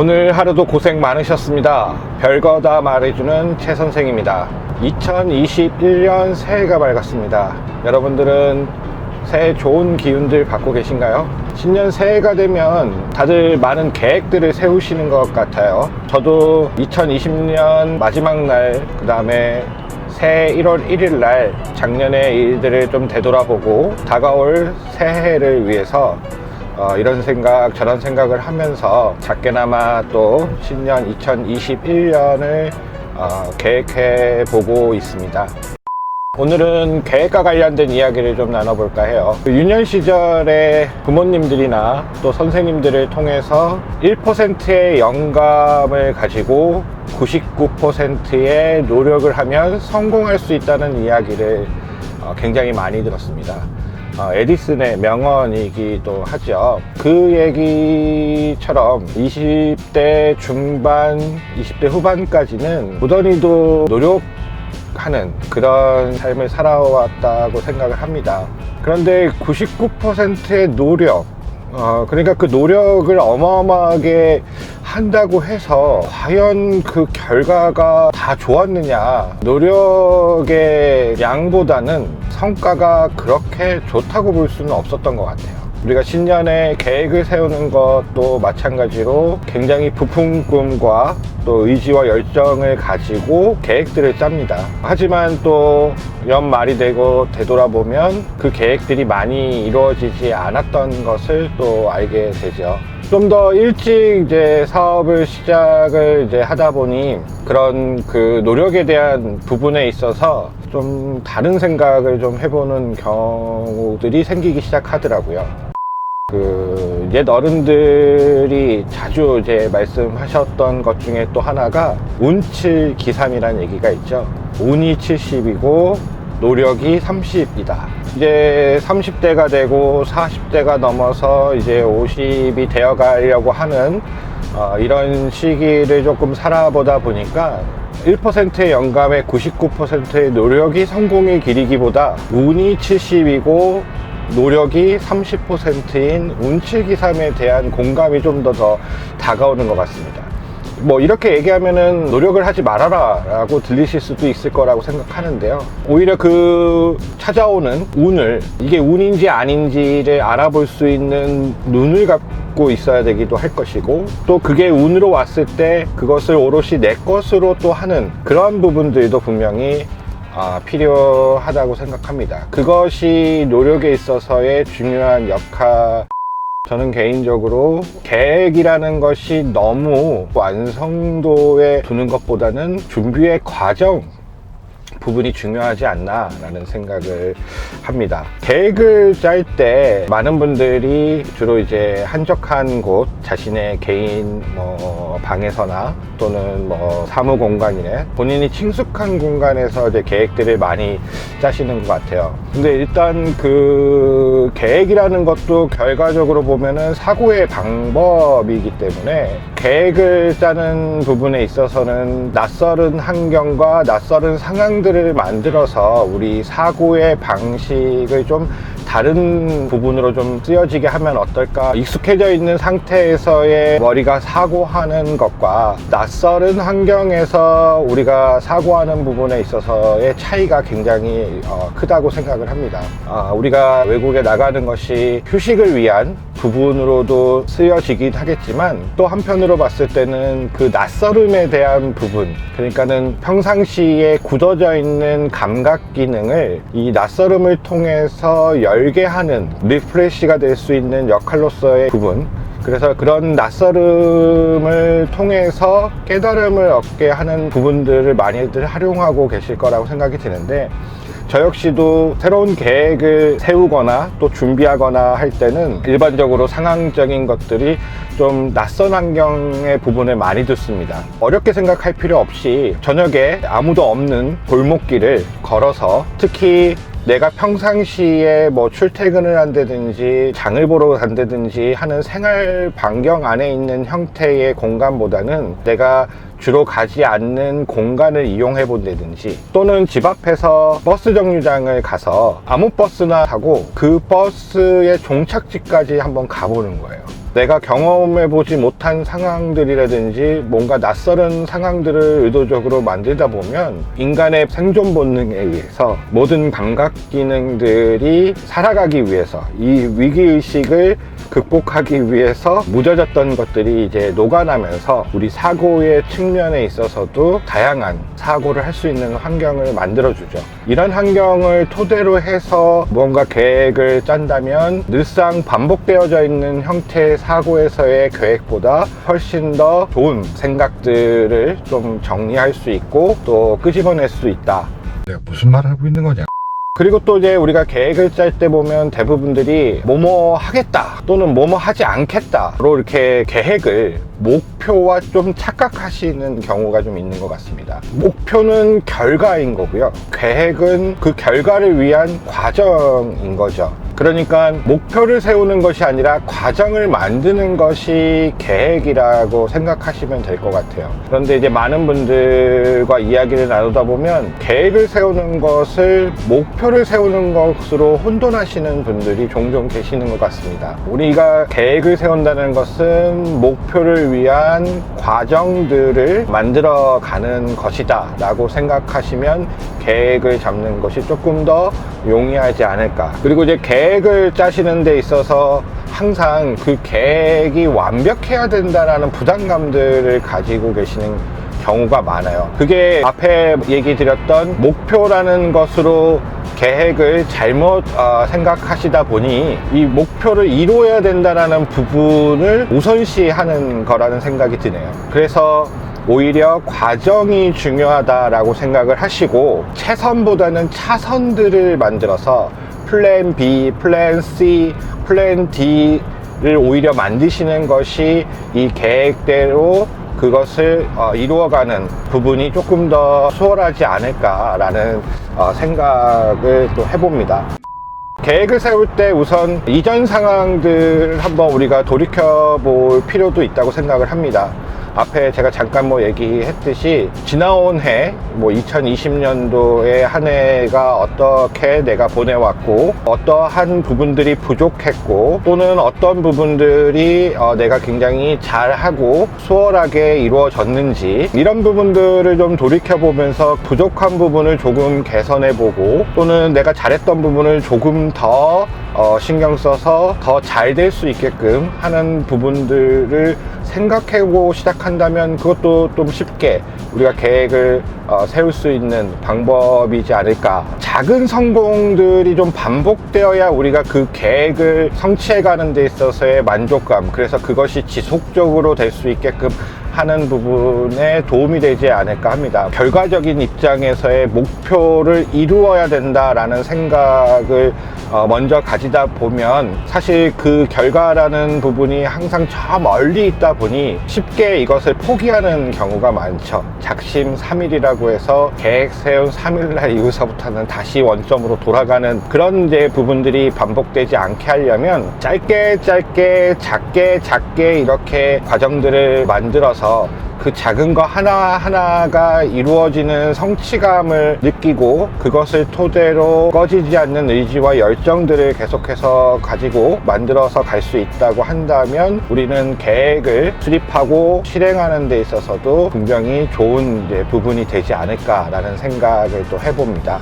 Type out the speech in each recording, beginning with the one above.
오늘 하루도 고생 많으셨습니다. 별거 다 말해주는 최 선생입니다. 2021년 새해가 밝았습니다. 여러분들은 새해 좋은 기운들 받고 계신가요? 신년 새해가 되면 다들 많은 계획들을 세우시는 것 같아요. 저도 2020년 마지막 날, 그 다음에 새해 1월 1일 날 작년의 일들을 좀 되돌아보고 다가올 새해를 위해서 어, 이런 생각 저런 생각을 하면서 작게나마 또 신년 2021년을 어, 계획해 보고 있습니다. 오늘은 계획과 관련된 이야기를 좀 나눠볼까 해요. 그 유년 시절에 부모님들이나 또 선생님들을 통해서 1%의 영감을 가지고 99%의 노력을 하면 성공할 수 있다는 이야기를 어, 굉장히 많이 들었습니다. 어, 에디슨의 명언이기도 하죠. 그 얘기처럼 20대 중반, 20대 후반까지는 무던히도 노력 하는 그런 삶을 살아왔다고 생각을 합니다. 그런데 99%의 노력, 어, 그러니까 그 노력을 어마어마하게 한다고 해서 과연 그 결과가 다 좋았느냐. 노력의 양보다는 성과가 그렇게 좋다고 볼 수는 없었던 것 같아요 우리가 신년에 계획을 세우는 것도 마찬가지로 굉장히 부푼 꿈과 또 의지와 열정을 가지고 계획들을 짭니다. 하지만 또 연말이 되고 되돌아보면 그 계획들이 많이 이루어지지 않았던 것을 또 알게 되죠. 좀 더 일찍 이제 사업을 시작을 이제 하다 보니 그런 그 노력에 대한 부분에 있어서 좀 다른 생각을 좀 해보는 경우들이 생기기 시작하더라고요. 그, 옛 어른들이 자주 이제 말씀하셨던 것 중에 또 하나가 운칠 기삼이라는 얘기가 있죠. 운이 70이고 노력이 30이다. 이제 30대가 되고 40대가 넘어서 이제 50이 되어 가려고 하는 어, 이런 시기를 조금 살아보다 보니까 1%의 영감에 99%의 노력이 성공의 길이기보다 운이 70이고 노력이 30%인 운칠기삼에 대한 공감이 좀 더 더 다가오는 것 같습니다. 뭐 이렇게 얘기하면은 노력을 하지 말아라 라고 들리실 수도 있을 거라고 생각하는데요. 오히려 그 찾아오는 운을 이게 운인지 아닌지를 알아볼 수 있는 눈을 갖고 있어야 되기도 할 것이고 또 그게 운으로 왔을 때 그것을 오롯이 내 것으로 또 하는 그런 부분들도 분명히 아, 필요하다고 생각합니다. 그것이 노력에 있어서의 중요한 역할 저는 개인적으로 계획이라는 것이 너무 완성도에 두는 것보다는 준비의 과정 부분이 중요하지 않나라는 생각을 합니다. 계획을 짤 때 많은 분들이 주로 이제 한적한 곳 자신의 개인 뭐 방에서나 또는 뭐 사무 공간이네 본인이 친숙한 공간에서 이제 계획들을 많이 짜시는 것 같아요. 근데 일단 그 계획이라는 것도 결과적으로 보면은 사고의 방법이기 때문에 계획을 짜는 부분에 있어서는 낯설은 환경과 낯설은 상황들을 만들어서 우리 사고의 방식을 좀 다른 부분으로 좀 쓰여지게 하면 어떨까? 익숙해져 있는 상태에서의 머리가 사고하는 것과 낯설은 환경에서 우리가 사고하는 부분에 있어서의 차이가 굉장히 어, 크다고 생각을 합니다. 아, 우리가 외국에 나가는 것이 휴식을 위한 부분으로도 쓰여지긴 하겠지만 또 한편으로 봤을 때는 그 낯설음에 대한 부분 그러니까는 평상시에 굳어져 있는 감각 기능을 이 낯설음을 통해서 열게 하는 리프레시가 될 수 있는 역할로서의 부분. 그래서 그런 낯설음을 통해서 깨달음을 얻게 하는 부분들을 많이들 활용하고 계실 거라고 생각이 드는데 저 역시도 새로운 계획을 세우거나 또 준비하거나 할 때는 일반적으로 상황적인 것들이 좀 낯선 환경의 부분을 많이 듣습니다. 어렵게 생각할 필요 없이 저녁에 아무도 없는 골목길을 걸어서 특히 내가 평상시에 뭐 출퇴근을 한다든지 장을 보러 간다든지 하는 생활 반경 안에 있는 형태의 공간보다는 내가 주로 가지 않는 공간을 이용해 본다든지 또는 집 앞에서 버스 정류장을 가서 아무 버스나 타고 그 버스의 종착지까지 한번 가보는 거예요. 내가 경험해보지 못한 상황들이라든지 뭔가 낯설은 상황들을 의도적으로 만들다 보면 인간의 생존 본능에 의해서 모든 감각 기능들이 살아가기 위해서 이 위기의식을 극복하기 위해서 무뎌졌던 것들이 이제 녹아나면서 우리 사고의 측면에 있어서도 다양한 사고를 할 수 있는 환경을 만들어주죠. 이런 환경을 토대로 해서 뭔가 계획을 짠다면 늘상 반복되어져 있는 형태의 사고에서의 계획보다 훨씬 더 좋은 생각들을 좀 정리할 수 있고 또 끄집어낼 수 있다. 내가 무슨 말을 하고 있는 거냐? 그리고 또 이제 우리가 계획을 짤 때 보면 대부분들이 뭐뭐 하겠다 또는 뭐뭐 하지 않겠다로 이렇게 계획을 목표와 좀 착각하시는 경우가 좀 있는 것 같습니다. 목표는 결과인 거고요. 계획은 그 결과를 위한 과정인 거죠. 그러니까 목표를 세우는 것이 아니라 과정을 만드는 것이 계획이라고 생각하시면 될 것 같아요. 그런데 이제 많은 분들과 이야기를 나누다 보면 계획을 세우는 것을 목표를 세우는 것으로 혼돈하시는 분들이 종종 계시는 것 같습니다. 우리가 계획을 세운다는 것은 목표를 위한 과정들을 만들어 가는 것이다 라고 생각하시면 계획을 잡는 것이 조금 더 용이하지 않을까. 그리고 이제 계획을 짜시는 데 있어서 항상 그 계획이 완벽해야 된다라는 부담감들을 가지고 계시는 경우가 많아요. 그게 앞에 얘기 드렸던 목표라는 것으로 계획을 잘못 어, 생각하시다 보니 이 목표를 이루어야 된다라는 부분을 우선시하는 거라는 생각이 드네요. 그래서 오히려 과정이 중요하다라고 생각을 하시고 최선보다는 차선들을 만들어서 플랜 B, 플랜 C, 플랜 D를 오히려 만드시는 것이 이 계획대로 그것을 어, 이루어가는 부분이 조금 더 수월하지 않을까라는 어, 생각을 또 해봅니다. 계획을 세울 때 우선 이전 상황들을 한번 우리가 돌이켜 볼 필요도 있다고 생각을 합니다. 앞에 제가 잠깐 뭐 얘기했듯이 지나온 해, 뭐 2020년도의 한 해가 어떻게 내가 보내왔고, 어떠한 부분들이 부족했고, 또는 어떤 부분들이 어, 내가 굉장히 잘하고 수월하게 이루어졌는지, 이런 부분들을 좀 돌이켜보면서 부족한 부분을 조금 개선해보고, 또는 내가 잘했던 부분을 조금 더 어, 신경 써서 더 잘 될 수 있게끔 하는 부분들을 생각해보고 시작한다면 그것도 좀 쉽게 우리가 계획을 어, 세울 수 있는 방법이지 않을까. 작은 성공들이 좀 반복되어야 우리가 그 계획을 성취해 가는 데 있어서의 만족감, 그래서 그것이 지속적으로 될 수 있게끔 하는 부분에 도움이 되지 않을까 합니다. 결과적인 입장에서의 목표를 이루어야 된다라는 생각을 어, 먼저 가지다 보면 사실 그 결과라는 부분이 항상 저 멀리 있다 보니 쉽게 이것을 포기하는 경우가 많죠. 작심 3일이라고 해서 계획 세운 3일날 이후서부터는 다시 원점으로 돌아가는 그런 이제 부분들이 반복되지 않게 하려면 짧게 짧게 작게 작게 이렇게 과정들을 만들어서 그 작은 거 하나하나가 이루어지는 성취감을 느끼고 그것을 토대로 꺼지지 않는 의지와 열정들을 계속해서 가지고 만들어서 갈 수 있다고 한다면 우리는 계획을 수립하고 실행하는 데 있어서도 분명히 좋은 부분이 되지 않을까라는 생각을 또 해봅니다.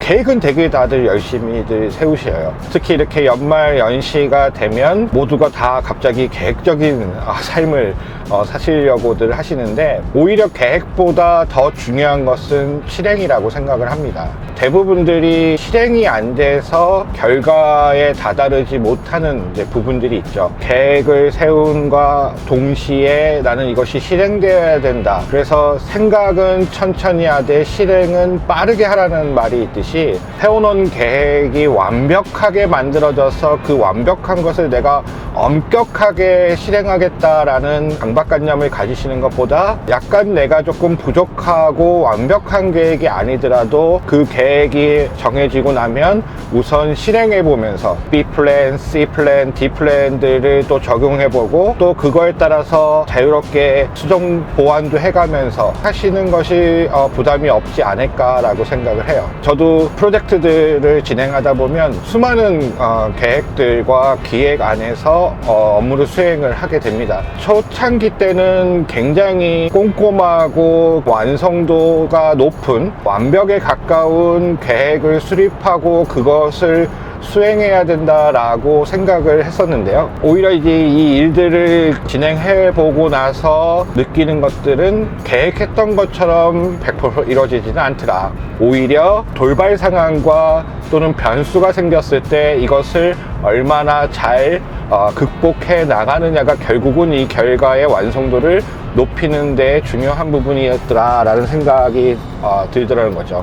계획은 되게 다들 열심히들 세우셔요. 특히 이렇게 연말 연시가 되면 모두가 다 갑자기 계획적인 아, 삶을 어, 사시려고들 하시는데 오히려 계획보다 더 중요한 것은 실행이라고 생각을 합니다. 대부분들이 실행이 안 돼서 결과에 다다르지 못하는 부분들이 있죠. 계획을 세운과 동시에 나는 이것이 실행되어야 된다. 그래서 생각은 천천히 하되 실행은 빠르게 하라는 말이 있듯이 세워놓은 계획이 완벽하게 만들어져서 그 완벽한 것을 내가 엄격하게 실행하겠다라는 강박관념을 가지시는 것보다 약간 내가 조금 부족하고 완벽한 계획이 아니더라도 그 계획이 정해지고 나면 우선 실행해 보면서 B 플랜, C 플랜, D 플랜들을 또 적용해 보고 또 그거에 따라서 자유롭게 수정 보완도 해가면서 하시는 것이 어, 부담이 없지 않을까라고 생각을 해요. 저도 프로젝트들을 진행하다 보면 수많은 어, 계획들과 기획 안에서 어, 업무를 수행을 하게 됩니다. 초창기 때는 굉장히 꼼꼼하고 완성도가 높은 완벽에 가까운 계획을 수립하고 그것을 수행해야 된다라고 생각을 했었는데요. 오히려 이제 이 일들을 진행해 보고 나서 느끼는 것들은 계획했던 것처럼 100% 이루어지지는 않더라. 오히려 돌발 상황과 또는 변수가 생겼을 때 이것을 얼마나 잘 어, 극복해 나가느냐가 결국은 이 결과의 완성도를 높이는 데 중요한 부분이었더라라는 생각이 어, 들더라는 거죠.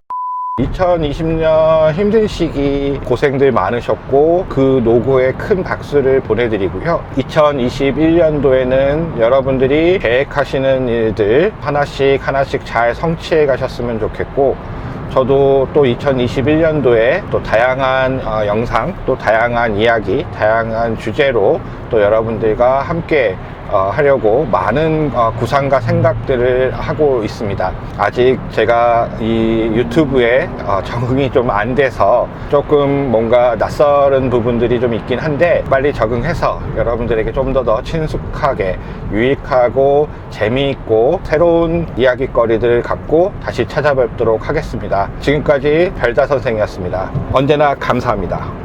2020년 힘든 시기 고생들 많으셨고 그 노고에 큰 박수를 보내드리고요. 2021년도에는 여러분들이 계획하시는 일들 하나씩 하나씩 잘 성취해 가셨으면 좋겠고 저도 또 2021년도에 또 다양한 어, 영상, 또 다양한 이야기, 다양한 주제로 또 여러분들과 함께 어, 하려고 많은 어, 구상과 생각들을 하고 있습니다. 아직 제가 이 유튜브에 어, 적응이 좀 안 돼서 조금 뭔가 낯설은 부분들이 좀 있긴 한데 빨리 적응해서 여러분들에게 좀 더 더 친숙하게 유익하고 재미있고 새로운 이야기거리들을 갖고 다시 찾아뵙도록 하겠습니다. 지금까지 별다 선생이었습니다. 언제나 감사합니다.